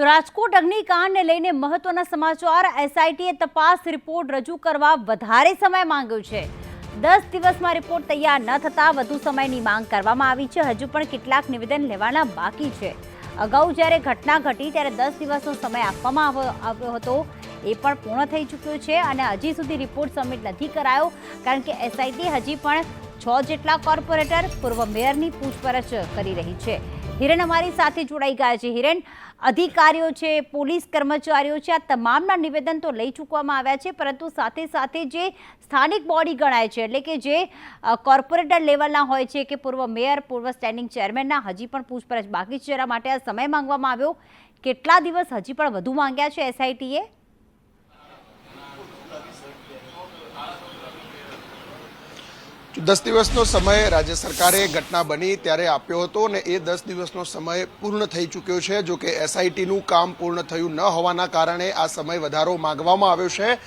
તો રાજકોટ અગ્નિકાંડને લઈને મહત્વના સમાચાર. એસઆઈટીએ તપાસ રિપોર્ટ રજૂ કરવા વધારે સમય માંગ્યો છે. દસ દિવસમાં રિપોર્ટ તૈયાર ન થતાં વધુ સમયની માંગ કરવામાં આવી છે. હજુ પણ કેટલાક નિવેદન લેવાના બાકી છે. અગાઉ જ્યારે ઘટના ઘટી ત્યારે દસ દિવસનો સમય આપવામાં આવ્યો હતો. એ પણ પૂર્ણ થઈ ચૂક્યો છે અને હજી સુધી રિપોર્ટ સબમિટ નથી કરાયો કારણ કે એસઆઈટી હજી પણ છ જેટલા કોર્પોરેટર પૂર્વ મેયરની પૂછપરછ કરી રહી છે. હિરેન અમારી સાથે જોડાઈ ગયા છે. હિરેન, અધિકારીઓ છે, પોલીસ કર્મચારીઓ છે, આ તમામના નિવેદન તો લઈ ચૂકવામાં આવ્યા છે, પરંતુ સાથે સાથે જે સ્થાનિક બોડી ગણાય છે, એટલે કે જે કોર્પોરેટર લેવલના હોય છે કે પૂર્વ મેયર, પૂર્વ સ્ટેન્ડિંગ ચેરમેનના, હજી પણ પૂછપરછ બાકી છે. માટે આ સમય માંગવામાં આવ્યો. કેટલા દિવસ હજી પણ વધુ માંગ્યા છે એસઆઈટીએ દસ દિવસનો સમય રાજ્ય સરકારે ઘટના બની ત્યારે આપ્યો હતો અને એ દસ દિવસનો સમય પૂર્ણ થઈ ચૂક્યો છે, જો કે એસઆઈટીનું કામ પૂર્ણ થયું ન હોવાના કારણે આ સમય વધારો માંગવામાં આવ્યો છે.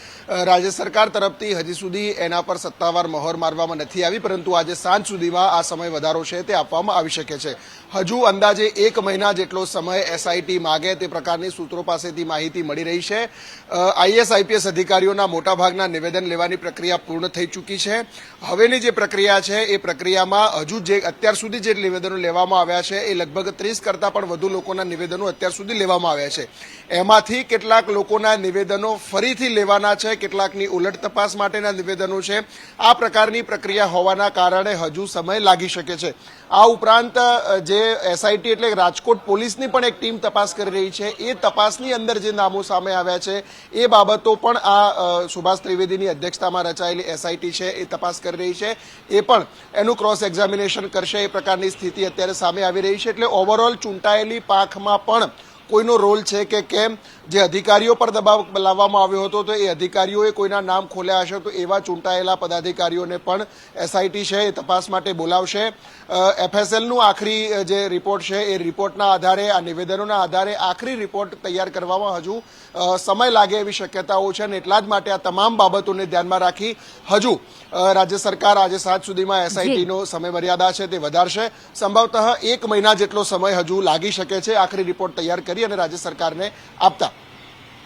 રાજ્ય સરકાર તરફથી હજી સુધી એના પર સત્તાવાર મહોર મારવામાં નથી આવી, પરંતુ આજે સાંજ સુધીમાં આ સમય વધારો છે તે આપવામાં આવી શકે છે. હજુ અંદાજે એક મહિના જેટલો સમય એસઆઈટી માગે તે પ્રકારની સૂત્રો પાસેથી માહિતી મળી રહી છે. આઈએસ, આઈપીએસ અધિકારીઓના મોટાભાગના નિવેદન લેવાની પ્રક્રિયા પૂર્ણ થઈ ચૂકી છે. હવેની જે પ્રક્રિયા છે, એ પ્રક્રિયામાં હજુ જે અત્યાર સુધી જે નિવેદનો લેવામાં આવ્યા છે, એ લગભગ ત્રીસ કરતાં પણ વધુ લોકોના નિવેદનો અત્યાર સુધી લેવામાં આવ્યા છે. એમાંથી કેટલાક લોકોના નિવેદનો ફરીથી લેવાના છે, કેટલાકની ઉલટ તપાસ માટેના નિવેદનો છે. આ પ્રકારની પ્રક્રિયા હોવાના કારણે હજુ સમય લાગી શકે છે. આ ઉપરાંત જે એસઆઈટી એટલે રાજકોટ પોલીસની પણ એક ટીમ તપાસ કરી રહી છે. એ તપાસની અંદર જે નામો સામે આવ્યા છે, એ બાબતો પણ આ સુભાષ ત્રિવેદીની અધ્યક્ષતામાં રચાયેલી એસઆઈટી છે, એ તપાસ કરી રહી છે. એ પણ એનું ક્રોસ એક્ઝામિનેશન કરશે. એ પ્રકારની સ્થિતિ અત્યારે સામે આવી રહી છે. એટલે ઓવરઓલ ચૂંટાયેલી પાંખમાં પણ કોઈનો રોલ છે કે કેમ? જે અધિકારીઓ પર દબાવ લાવવામાં આવ્યો હતો તો એ અધિકારીઓએ કોઈના નામ ખોલ્યા હશે તો એવા ચૂંટાયેલા પદાધિકારીઓને પણ એસઆઈટી છે એ તપાસ માટે બોલાવશે. એફએસએલનું આખરી જે રિપોર્ટ છે એ રિપોર્ટના આધારે આ નિવેદનોના આધારે આખરી રિપોર્ટ તૈયાર કરવામાં હજુ સમય લાગે એવી શક્યતાઓ છે અને એટલા જ માટે આ તમામ બાબતોને ધ્યાનમાં રાખી હજુ રાજ્ય સરકાર આજે સાંજ સુધીમાં એસઆઈટીનો સમય મર્યાદા છે તે વધારશે. સંભવતઃ એક મહિના જેટલો સમય હજુ લાગી શકે છે. આખરી રિપોર્ટ તૈયાર કરી અને રાજ્ય સરકારને આપતા.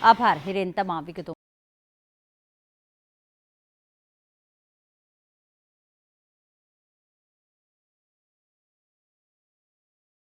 આભાર હિરેન તમામ વિગતો